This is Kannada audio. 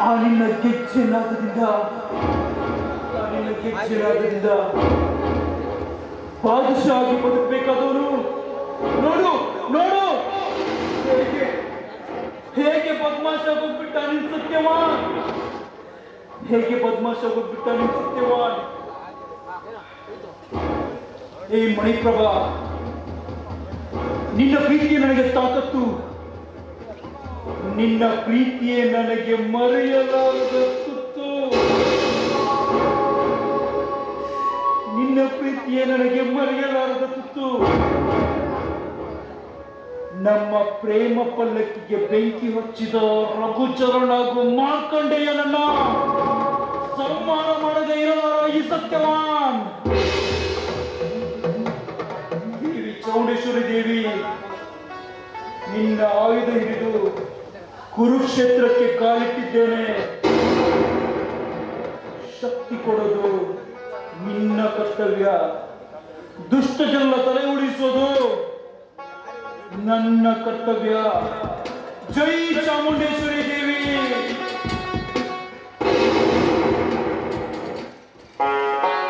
ಆ ನಿನ್ನ ಗೆಜ್ಜೆನಾದದಿಂದ ಆ ನಿನ್ನ ಗೆಜ್ಜೆನಾದದಿಂದ ಬಾದಶಾಹಿ ಬದುಕಬೇಕಾದವರು ನೋಡು ನೋಡು ಹೇಗೆ ಹೇಗೆ ಬದ್ಮಾಶ ಹೋಗ್ಬಿಟ್ಟ ನಿನ್ ಸತ್ಯವಾ ಹೇಗೆ ಬದ್ಮಾಶ ಹೋಗ್ಬಿಟ್ಟ ನಿನ್ ಸತ್ಯವಾನ್ ಏ ಮಣಿಪ್ರಭಾ ನಿನ್ನ ಪ್ರೀತಿ ನನಗೆ ತಾಕತ್ತು ನಿನ್ನ ಪ್ರೀತಿಯೇ ನನಗೆ ಮರೆಯಲಾರದ ತುತ್ತು. ನಿನ್ನ ಪ್ರೀತಿಯೇ ನನಗೆ ಮರೆಯಲಾರದ ತುತ್ತು. ನಮ್ಮ ಪ್ರೇಮ ಪಲ್ಲಕ್ಕಿಗೆ ಬೆಂಕಿ ಹಚ್ಚಿದ ರಘುಚರಣ ಹಾಗೂ ಸನ್ಮಾನ ಮಾಡದೆ ಇರಲಾರ ಈ ಸತ್ಯವಾನ್. ದೇವಿ ಚೌಡೇಶ್ವರಿ ದೇವಿ, ನಿನ್ನ ಆಯುಧ ಹಿಡಿದು ಕುರುಕ್ಷೇತ್ರಕ್ಕೆ ಕಾಲಿಟ್ಟಿದ್ದೇನೆ. ಶಕ್ತಿ ಕೊಡೋದು ನಿನ್ನ ಕರ್ತವ್ಯ. ದುಷ್ಟ ಜನರ ತಲೆ ಉಳಿಸೋದು ನನ್ನ ಕರ್ತವ್ಯ. ಜೈ ದೇವಿ